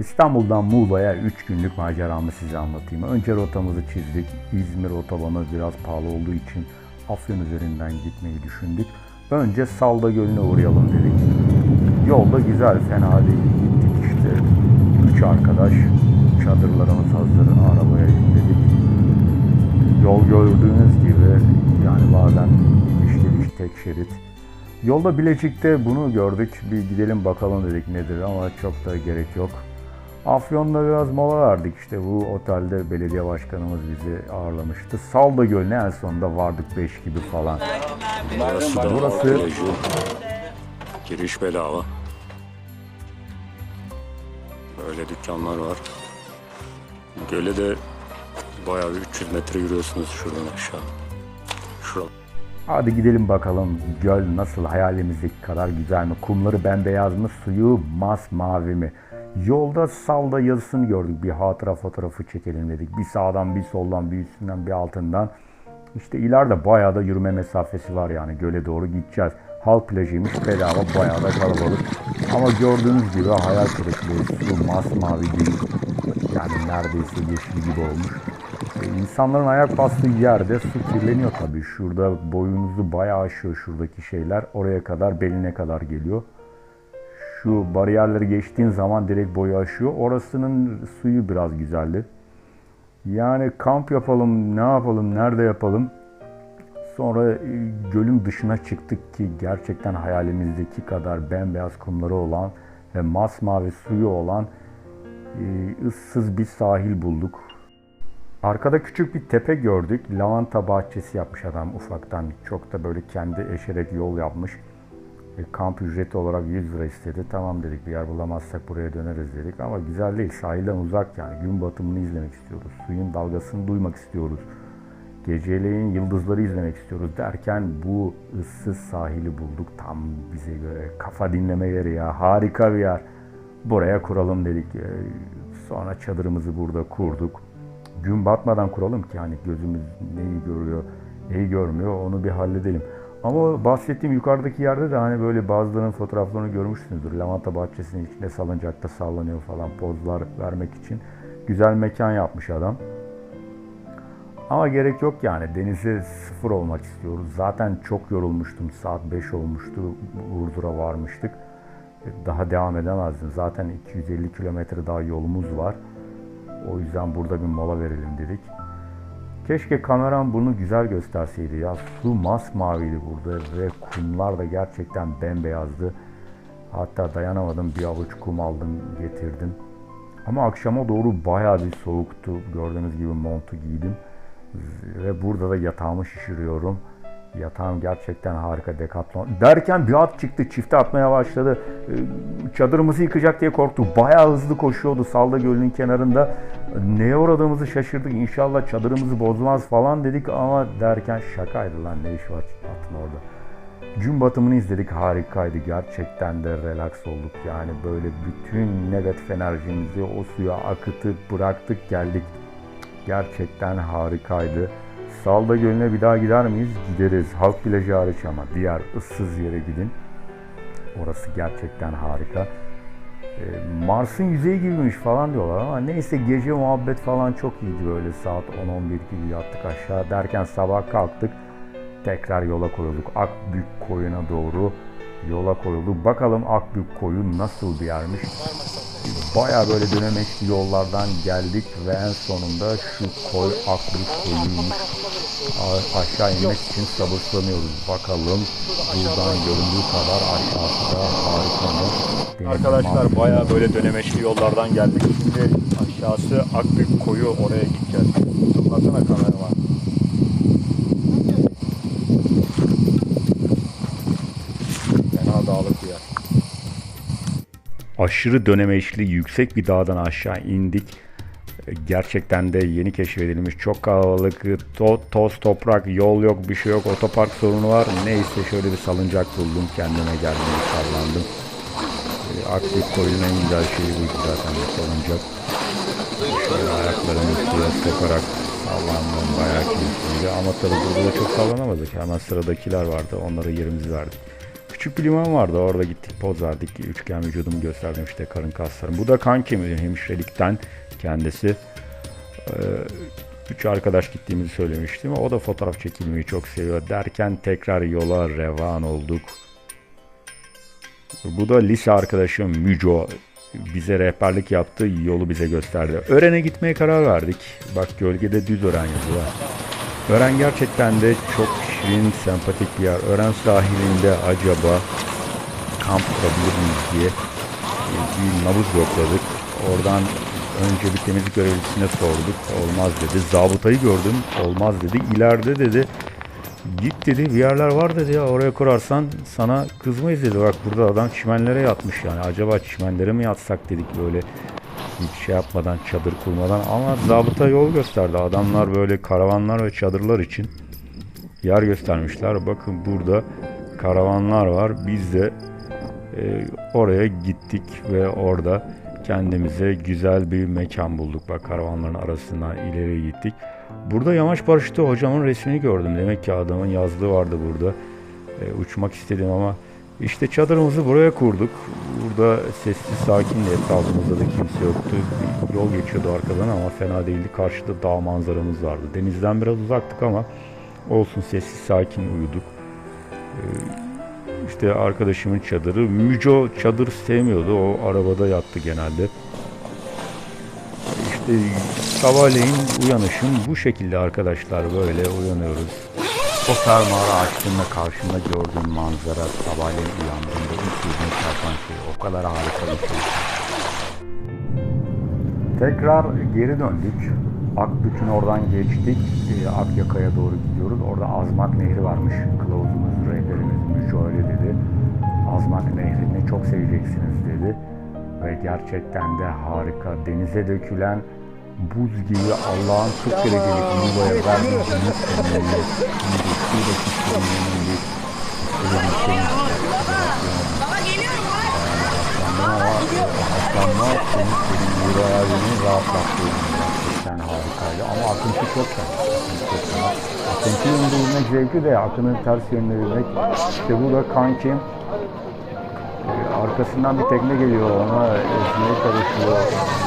İstanbul'dan Muğla'ya 3 günlük maceramı size anlatayım. Önce rotamızı çizdik. İzmir otobanı biraz pahalı olduğu için Afyon üzerinden gitmeyi düşündük. Önce Salda Gölü'ne uğrayalım dedik. Yolda güzel, fena değil. Gittik işte. Üç arkadaş, çadırlarımız hazır, arabaya yükledik. Yol gördüğünüz gibi yani bazen gidiş tek şerit. Yolda Bilecik'te bunu gördük. Bir gidelim bakalım dedik nedir ama çok da gerek yok. Afyon'da biraz mola verdik. İşte bu otelde belediye başkanımız bizi ağırlamıştı. Salda Gölü'ne en sonunda vardık 5 gibi falan. Burası da Burası-. Giriş bedava. Böyle dükkanlar var. Göle de bayağı bir 300 metre yürüyorsunuz şuradan aşağı. Şurada. Hadi gidelim bakalım göl nasıl hayalimizdeki kadar güzel mi? Kumları bembeyaz mı? Suyu masmavi mi? Yolda salda yazısını gördük. Bir hatıra fotoğrafı çekelim dedik. Bir sağdan bir soldan bir üstünden bir altından. İşte ileride bayağı da yürüme mesafesi var yani göle doğru gideceğiz. Halk plajıymış bedava bayağı da kalabalık. Ama gördüğünüz gibi hayal kırıklığı su masmavi değil. Yani neredeyse yeşil gibi olmuş. E, İnsanların ayak bastığı yerde su kirleniyor tabii. Şurada boyunuzu bayağı aşıyor şuradaki şeyler. Oraya kadar beline kadar geliyor. Şu bariyerleri geçtiğin zaman direkt boyu aşıyor. Orasının suyu biraz güzeldi. Yani kamp yapalım, ne yapalım, nerede yapalım? Sonra e, gölün dışına çıktık ki gerçekten hayalimizdeki kadar bembeyaz kumları olan ve masmavi suyu olan e, ıssız bir sahil bulduk. Arkada küçük bir tepe gördük. Lavanta bahçesi yapmış adam ufaktan. Çok da böyle kendi eşerek yol yapmış. E, kamp ücreti olarak 100 lira istedi. Tamam dedik bir yer bulamazsak buraya döneriz dedik. Ama güzel değil. Sahilden uzak yani. Gün batımını izlemek istiyoruz. Suyun dalgasını duymak istiyoruz. Geceleyin yıldızları izlemek istiyoruz derken bu ıssız sahili bulduk. Tam bize göre kafa dinleme yeri ya. Harika bir yer. Buraya kuralım dedik. E, Sonra çadırımızı burada kurduk. Gün batmadan kuralım ki hani gözümüz neyi görüyor, neyi görmüyor onu bir halledelim. Ama bahsettiğim yukarıdaki yerde de hani böyle bazılarının fotoğraflarını görmüşsünüzdür. Lavanta bahçesinin içinde salıncakta sallanıyor falan pozlar vermek için. Güzel mekan yapmış adam. Ama gerek yok yani. Denize sıfır olmak istiyoruz. Zaten çok yorulmuştum. Saat 5 olmuştu. Burdur'a varmıştık. Daha devam edemezdim. Zaten 250 kilometre daha yolumuz var. O yüzden burada bir mola verelim dedik. Keşke kameram bunu güzel gösterseydi ya. Su masmaviydi burada ve kumlar da gerçekten bembeyazdı. Hatta dayanamadım bir avuç kum aldım getirdim. Ama akşama doğru bayağı bir soğuktu. Gördüğünüz gibi montu giydim. Ve burada da yatağımı şişiriyorum. Yatağım gerçekten harika dekatlon. Derken bir at çıktı çifte atmaya başladı. Ee, Çadırımızı yıkacak diye korktuk. Bayağı hızlı koşuyordu Salda Gölü'nün kenarında. Neye uğradığımızı şaşırdık. İnşallah çadırımızı bozmaz falan dedik ama derken şakaydı lan ne iş var atın orada. Gün batımını izledik harikaydı. Gerçekten de relax olduk. Yani böyle bütün negatif enerjimizi o suya akıtıp bıraktık geldik. Gerçekten harikaydı. Salda Gölü'ne bir daha gider miyiz? Gideriz. Halk plajı hariç ama diğer ıssız yere gidin. Orası gerçekten harika. Ee, Mars'ın yüzeyi gibiymiş falan diyorlar ama neyse gece muhabbet falan çok iyiydi böyle saat 10-11 gibi yattık aşağı derken sabah kalktık tekrar yola koyulduk. Akbük koyuna doğru yola koyulduk. Bakalım Akbük koyu nasıl bir yermiş. Baya böyle dönemeçli yollardan geldik ve en sonunda şu koy Akbük koyuymuş. Aşağı inmek için sabırsızlanıyoruz. Bakalım buradan göründüğü kadar aşağısı da harika mı? Arkadaşlar bayağı böyle dönemeçli yollardan geldik. Şimdi aşağısı Akbük koyu oraya gideceğiz. Bakana kamera var. Fena dağlık bir yer. Aşırı dönemeçli yüksek bir dağdan aşağı indik. Gerçekten de yeni keşfedilmiş çok kalabalık, to- toz toprak, yol yok, bir şey yok, otopark sorunu var. Neyse şöyle bir salıncak buldum, kendime geldim, sallandım. Ee, Akbük koyunun en güzel şeyi buydu zaten salıncak. Şöyle ayaklarımı suya sokarak sallandım, bayağı keyifliydi. Ama tabii burada da çok sallanamadık. Hemen sıradakiler vardı, onlara yerimizi verdik. Küçük bir liman vardı. Orada gittik poz verdik. Üçgen vücudumu gösterdim işte karın kaslarım. Bu da kankim hemşirelikten kendisi. Ee, üç arkadaş gittiğimizi söylemiştim. O da fotoğraf çekilmeyi çok seviyor. Derken tekrar yola revan olduk. Bu da lise arkadaşım Müco. Bize rehberlik yaptı, yolu bize gösterdi. Ören'e gitmeye karar verdik. Bak gölgede düz Ören yazıyor. Ören gerçekten de çok şirin, sempatik bir yer. Ören sahilinde acaba kamp kurabilir miyiz diye bir nabız yokladık. Oradan önce bir temizlik görevlisine sorduk. Olmaz dedi. Zabıtayı gördüm. Olmaz dedi. İleride dedi. Git dedi bir yerler var dedi ya oraya kurarsan sana kızmayız dedi. Bak burada adam çimenlere yatmış yani. Acaba çimenlere mi yatsak dedik böyle hiç şey yapmadan çadır kurmadan ama zabıta yol gösterdi. Adamlar böyle karavanlar ve çadırlar için yer göstermişler. Bakın burada karavanlar var. Biz de e, oraya gittik ve orada kendimize güzel bir mekan bulduk. Bak karavanların arasından ileri gittik. Burada yamaç paraşütü hocamın resmini gördüm. Demek ki adamın yazdığı vardı burada. E, uçmak istedim ama işte çadırımızı buraya kurduk. Burada sessiz sakin de etrafımızda da kimse yoktu. Bir yol geçiyordu arkadan ama fena değildi. Karşıda dağ manzaramız vardı. Denizden biraz uzaktık ama olsun sessiz sakin uyuduk. İşte arkadaşımın çadırı. Müco çadır sevmiyordu. O arabada yattı genelde. İşte sabahleyin uyanışım bu şekilde arkadaşlar böyle uyanıyoruz. O fermuarı açtığımda karşımda gördüğüm manzara sabahleyin uyandığımda ilk gözüme çarpan şey o kadar harika bir şey. Tekrar geri döndük. Akbük'ün oradan geçtik. Ee, Akyaka'ya doğru gidiyoruz. Orada Azmak Nehri varmış. Kılavuzumuz, rehberimiz Müco öyle dedi. Azmak Nehri'ni çok seveceksiniz dedi. Ve gerçekten de harika. Denize dökülen buz gibi Allah'ın 40 derecelik yuvaya deniz kenarıyla şimdi suyla geliyorum Aslanlar senin yüreğini rahatlattı. Gerçekten harikaydı. Ama akıntı çok fena. Akıntı yönünde yürümek zevkli de akının ters yönünde yürümek. İşte bu da kankim. Ee, arkasından bir tekne geliyor ona ezmeye çalışıyor.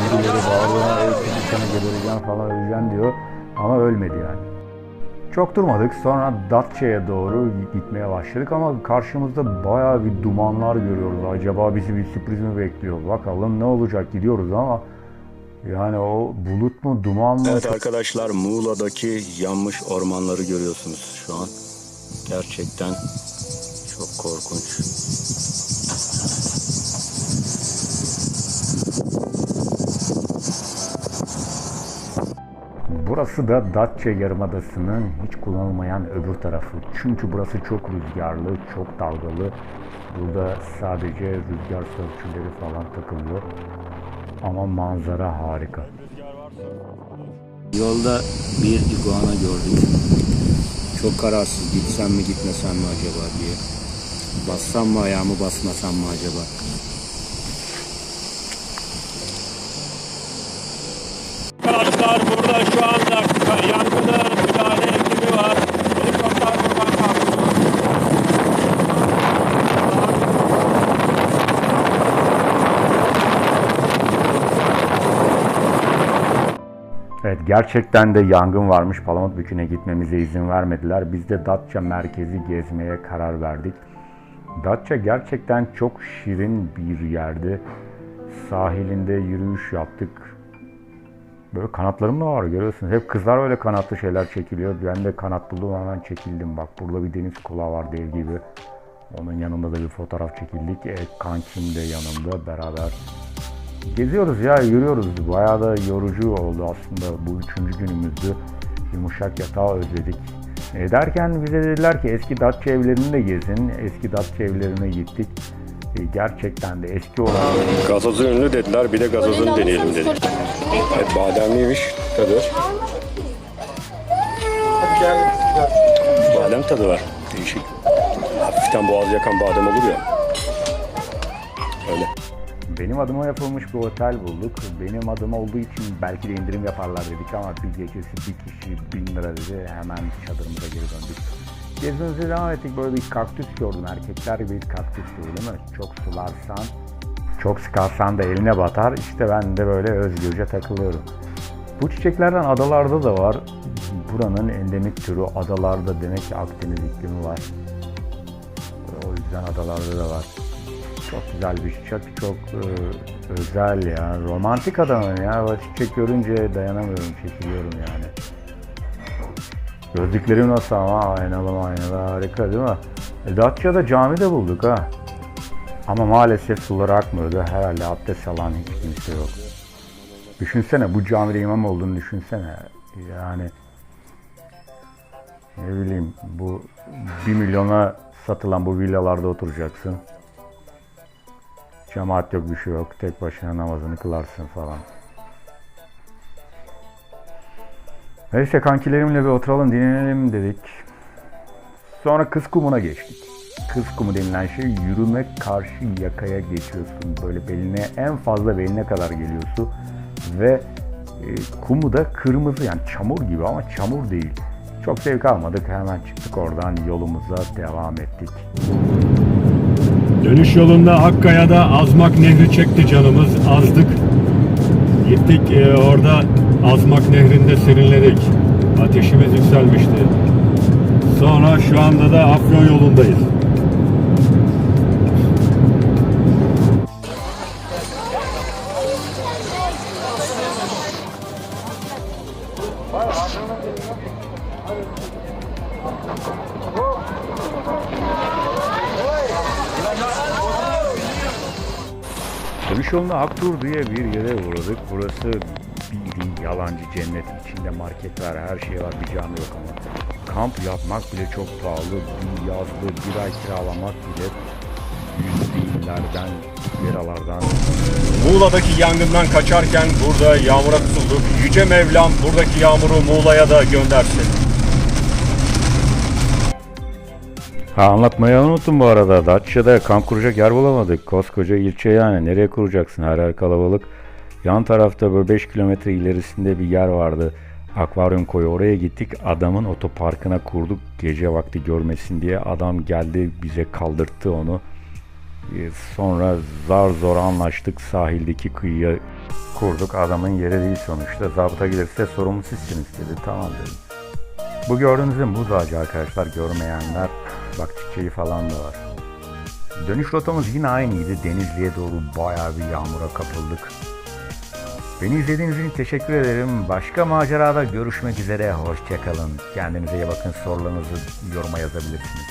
Birileri bağırıyor. Seni sana gebereceğim falan öleceğim diyor. Ama ölmedi yani. Çok durmadık. Sonra Datça'ya doğru gitmeye başladık ama karşımızda bayağı bir dumanlar görüyoruz. Acaba bizi bir sürpriz mi bekliyor? Bakalım ne olacak gidiyoruz ama yani o bulut mu duman mı? Evet arkadaşlar Muğla'daki yanmış ormanları görüyorsunuz şu an. Gerçekten çok korkunç. Burası da Datça Yarımadası'nın hiç kullanılmayan öbür tarafı. Çünkü burası çok rüzgarlı, çok dalgalı. Burada sadece rüzgar sörfçüleri falan takılıyor. Ama manzara harika. Yolda bir iguana gördük. Çok kararsız gitsem mi gitmesem mi acaba diye. Bassam mı ayağımı basmasam mı acaba? Arkadaşlar burada şu anda yangına müdahale ekibi var. Helikopter buradan kalkıyor. Evet gerçekten de yangın varmış. Palamutbükü'ne gitmemize izin vermediler. Biz de Datça merkezi gezmeye karar verdik. Datça gerçekten çok şirin bir yerdi. Sahilinde yürüyüş yaptık. Böyle kanatlarım da var görüyorsunuz. Hep kızlar böyle kanatlı şeyler çekiliyor. Ben de kanat buldum hemen çekildim. Bak burada bir deniz kulağı var dev gibi. Onun yanında da bir fotoğraf çekildik. E, kankim de yanımda beraber Geziyoruz ya, yürüyoruz. Bayağı da yorucu oldu aslında. Bu üçüncü günümüzdü. Yumuşak yatağı özledik. E derken bize dediler ki eski Datça evlerini de gezin. Eski Datça evlerine gittik. E, gerçekten de eski olan Gazozu ünlü dediler bir de gazozunu deneyelim dedik. Evet bademliymiş tadı. Badem tadı var. Değişik. Hafiften boğaz yakan badem olur ya. Öyle. Benim adıma yapılmış bir otel bulduk. Benim adım olduğu için belki de indirim yaparlar dedik ama bir gecesi bir kişi bin lira dedi. Hemen çadırımıza geri döndük. Gezimize devam ettik. Böyle bir kaktüs gördüm. Erkekler bir kaktüs değil mi? Çok sularsan, çok sıkarsan da eline batar. İşte ben de böyle özgürce takılıyorum. Bu çiçeklerden adalarda da var. Buranın endemik türü adalarda demek ki Akdeniz iklimi var. O yüzden adalarda da var. Çok güzel bir çiçek, çok e, özel ya. Romantik adamım ya. Çiçek görünce dayanamıyorum, çekiliyorum yani. Gözlüklerim nasıl ama aynalı aynalı harika değil mi? E, Datça'da cami de bulduk ha. Ama maalesef suları akmıyordu. Herhalde abdest alan hiç kimse yok. Düşünsene bu camide imam olduğunu düşünsene. Yani ne bileyim bu 1 milyona satılan bu villalarda oturacaksın. Cemaat yok bir şey yok. Tek başına namazını kılarsın falan. Neyse kankilerimle bir oturalım dinlenelim dedik. Sonra kız kumuna geçtik. Kız kumu denilen şey yürüme karşı yakaya geçiyorsun. Böyle beline en fazla beline kadar geliyorsun. Ve e, kumu da kırmızı yani çamur gibi ama çamur değil. Çok zevk almadık. Hemen çıktık oradan yolumuza devam ettik. Dönüş yolunda Hakkaya'da Azmak Nehri çekti canımız. Azdık. Gittik e, orada Azmak Nehri'nde serinledik. Ateşimiz yükselmişti. Sonra şu anda da Afyon yolundayız. Dönüş yolunda Aktur diye bir yere uğradık. Burası bildiğin yalancı cennet. içinde market var, her şey var, bir cami yok ama. Kamp yapmak bile çok pahalı. Bir yazlı bir ay kiralamak bile yüz binlerden, liralardan. Muğla'daki yangından kaçarken burada yağmura tutulduk. Yüce Mevlam buradaki yağmuru Muğla'ya da göndersin. Ha anlatmayı unuttum bu arada. Datça'da kamp kuracak yer bulamadık. Koskoca ilçe yani. Nereye kuracaksın? Her yer kalabalık. Yan tarafta böyle 5 kilometre ilerisinde bir yer vardı. Akvaryum koyu oraya gittik. Adamın otoparkına kurduk. Gece vakti görmesin diye. Adam geldi bize kaldırttı onu. Ee, Sonra zar zor anlaştık. Sahildeki kıyıya kurduk. Adamın yeri değil sonuçta. Zabıta gelirse sorumlu sizsiniz dedi. Tamam dedim. Bu gördüğünüz muz ağacı arkadaşlar görmeyenler bak çiçeği falan da var. Dönüş rotamız yine aynıydı. Denizli'ye doğru bayağı bir yağmura kapıldık. Beni izlediğiniz için teşekkür ederim. Başka macerada görüşmek üzere. Hoşçakalın. Kendinize iyi bakın. Sorularınızı yoruma yazabilirsiniz.